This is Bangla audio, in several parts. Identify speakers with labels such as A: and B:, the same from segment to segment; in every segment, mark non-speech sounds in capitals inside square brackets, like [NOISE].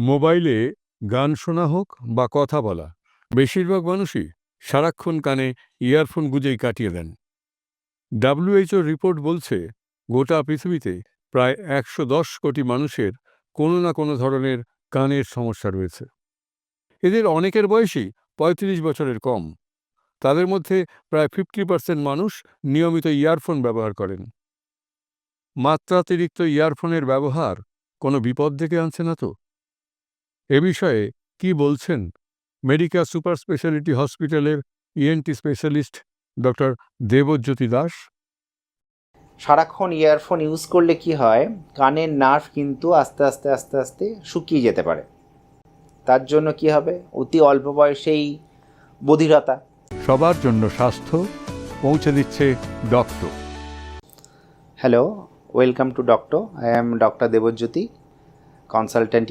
A: মোবাইলে গান শোনা হোক বা কথা বলা, বেশিরভাগ মানুষই সারাক্ষণ কানে ইয়ারফোন গুঁজেই কাটিয়ে দেন। ডাব্লিউএইচও রিপোর্ট বলছে, গোটা পৃথিবীতে প্রায় একশো দশ কোটি মানুষের কোনো না কোনো ধরনের কানের সমস্যা রয়েছে। এদের অনেকের বয়সই পঁয়ত্রিশ বছরের কম। তাদের মধ্যে প্রায় ফিফটি পার্সেন্ট মানুষ নিয়মিত ইয়ারফোন ব্যবহার করেন। মাত্রাতিরিক্ত ইয়ারফোনের ব্যবহার কোনো বিপদ ডেকে আনছে না তো? এ বিষয়ে কি বলছেন মেডিকা সুপার স্পেশালিটি হসপিটালের ENT specialist doctor Debjyoti Das?
B: সারাক্ষণ ইয়ারফোন ইউজ করলে কি হয়? কানের নার্ভ কিন্তু আস্তে আস্তে আস্তে আস্তে শুকিয়ে যেতে পারে। তার জন্য কি হবে? অতি অল্প বয়সেই বধিরতা।
A: সবার জন্য স্বাস্থ্য পৌঁছে দিচ্ছে doctor.
B: Hello welcome to doctor I am doctor Debjyoti.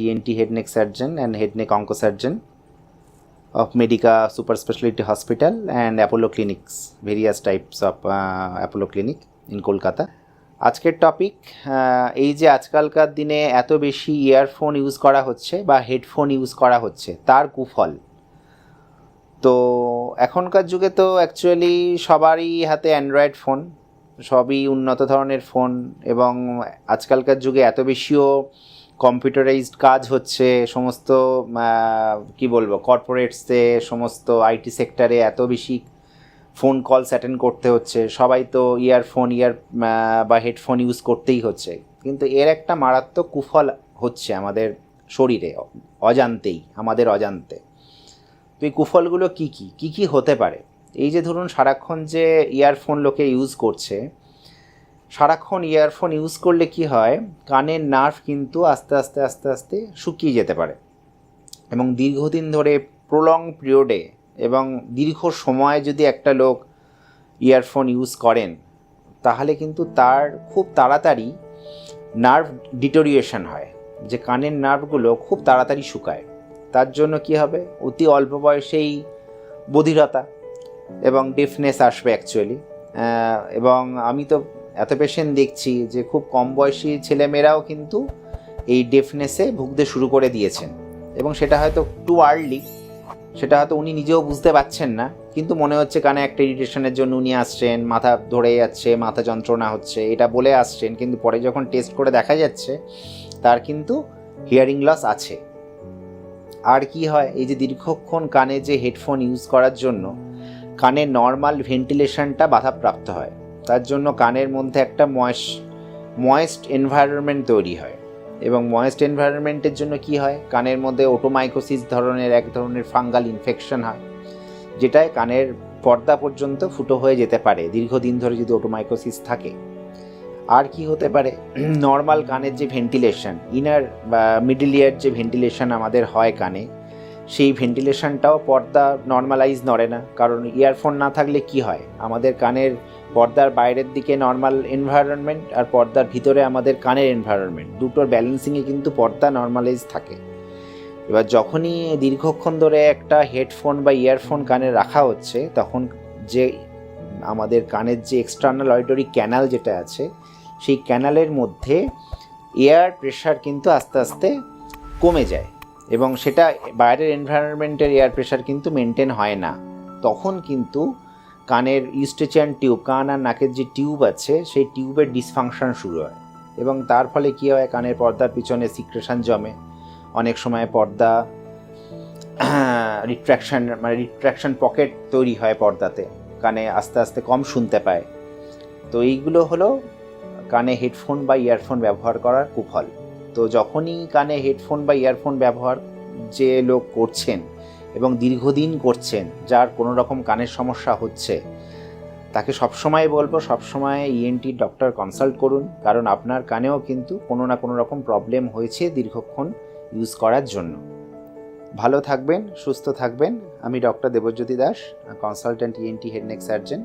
B: ENT head neck surgeon and head neck onco surgeon of Medica Super Specialty Hospital and Apollo Clinics, various types of uh, Apollo Clinic in Kolkata আজকের টপিক এই যে আজকালকার দিনে এত বেশি ইয়ারফোন ইউজ করা হচ্ছে বা হেডফোন ইউজ করা হচ্ছে তার কুফল। তো এখনকার যুগে তো অ্যাকচুয়ালি সবারই হাতে অ্যান্ড্রয়েড ফোন সবই উন্নত ধরনের ফোন এবং আজকালকার যুগে এত বেশিও কম্পিউটারাইজড কাজ হচ্ছে, সমস্ত কি বলব কর্পোরেটসে সমস্ত আইটি সেক্টরে এত বেশি ফোন কলস অ্যাটেন্ড করতে হচ্ছে। সবাই তো ইয়ারফোন ইয়ার বা হেডফোন ইউজ করতেই হচ্ছে। কিন্তু এর একটা মারাত্মক কুফল হচ্ছে আমাদের শরীরে, অজান্তেই, আমাদের অজান্তে। তো এই কুফলগুলো কী কী? কী কী হতে পারে? এই যে ধরুন সারাক্ষণ যে ইয়ারফোন লোকে ইউজ করছে সারাক্ষণ ইয়ারফোন ইউজ করলে কি হয়? কানের নার্ভ কিন্তু আস্তে আস্তে আস্তে আস্তে শুকিয়ে যেতে পারে। এবং দীর্ঘদিন ধরে প্রলং পিরিয়ডে এবং দীর্ঘ সময় যদি একটা লোক ইয়ারফোন ইউজ করেন, তাহলে কিন্তু তার খুব তাড়াতাড়ি নার্ভ ডিটোরিয়েশন হয়, যে কানের নার্ভগুলো খুব তাড়াতাড়ি শুকায়। তার জন্য কি হবে? অতি অল্প বয়সেই বধিরতা এবং ডিফনেস আসবে অ্যাকচুয়ালি এবং আমি তো এত পেশেন্ট দেখছি যে খুব কম বয়সী ছেলেমেয়েরাও কিন্তু এই ডেফনেসে ভুগতে শুরু করে দিয়েছেন। এবং সেটা হয়তো টু আর্লি সেটা হয়তো উনি নিজেও বুঝতে পারছেন না, কিন্তু মনে হচ্ছে কানে একটা ইরিটেশনের জন্য উনি আসছেন, মাথা ধরে যাচ্ছে, মাথা যন্ত্রণা হচ্ছে, এটা বলে আসছেন, কিন্তু পরে যখন টেস্ট করে দেখা যাচ্ছে, তার কিন্তু হিয়ারিং লস আছে। আর কি হয়, এই যে দীর্ঘক্ষণ কানে যে হেডফোন ইউজ করার জন্য, কানে নর্মাল ভেন্টিলেশনটা বাধাপ্রাপ্ত হয়। তার জন্য কানের মধ্যে একটা ময়েস, ময়েস্ট এনভায়রনমেন্ট তৈরি হয়। এবং ময়েস্ট এনভায়রনমেন্টের জন্য কি হয়? কানের মধ্যে ওটোমাইকোসিস ধরনের, এক ধরনের ফাঙ্গাল ইনফেকশন হয়, যেটায় কানের পর্দা পর্যন্ত ফুটো হয়ে যেতে পারে, দীর্ঘদিন ধরে যদি ওটোমাইকোসিস থাকে। আর কি হতে পারে? নর্মাল কানের যে ভেন্টিলেশন ইনার বা মিডিল ইয়ার যে ভেন্টিলেশন আমাদের হয় কানে সেই ভেন্টিলেশনটাও পর্দা নর্মালাইজ নড়ে না। কারণ ইয়ারফোন না থাকলে কি হয়? আমাদের কানের পর্দার বাইরের দিকে নর্মাল এনভায়রনমেন্ট আর পর্দার ভিতরে আমাদের কানের এনভায়রনমেন্ট দুটোর ব্যালেন্সিংয়ে কিন্তু পর্দা নর্মালাইজ থাকে। এবার যখনই দীর্ঘক্ষণ ধরে একটা হেডফোন বা ইয়ারফোন কানে রাখা হচ্ছে, তখন যে আমাদের কানের যে এক্সটার্নাল অডিটরি ক্যানাল যেটা আছে, সেই ক্যানালের মধ্যে এয়ার প্রেশার কিন্তু আস্তে আস্তে কমে যায়। এবং সেটা বাইরের এনভায়রনমেন্টের এয়ার প্রেশার কিন্তু মেনটেন হয় না। তখন কিন্তু কানের ইউস্টেচিয়ান টিউব কান আর নাকের যে টিউব আছে, সেই টিউবের ডিসফাংশন শুরু হয়। এবং তার ফলে কী হয়, কানের পর্দার পিছনে সিক্রেশন জমে। অনেক সময় পর্দা [COUGHS] রিট্র্যাকশন মানে রিট্র্যাকশন পকেট তৈরি হয় পর্দাতে। কানে আস্তে আস্তে কম শুনতে পায়। তো এইগুলো হলো কানে হেডফোন বা ইয়ারফোন ব্যবহার করার কুফল। তো যখনই কানে হেডফোন বা ইয়ারফোন ব্যবহার যে লোক করছেন এবং দীর্ঘদিন করছেন, যার কোনো রকম কানের সমস্যা হচ্ছে, তাকে সবসময় বলব, সবসময় ইএনটি ডক্টর কনসাল্ট করুন। কারণ আপনার কানেও কিন্তু কোনো না কোনো রকম প্রবলেম হয়েছে দীর্ঘক্ষণ ইউজ করার জন্য। ভালো থাকবেন, সুস্থ থাকবেন। আমি doctor Debjyoti Das consultant ENT head neck surgeon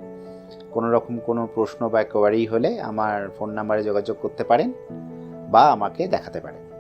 B: কোনো রকম কোনো প্রশ্ন বা কোয়ারি হলে আমার ফোন নাম্বারে যোগাযোগ করতে পারেন। বা আমাকে দেখাতে পারেন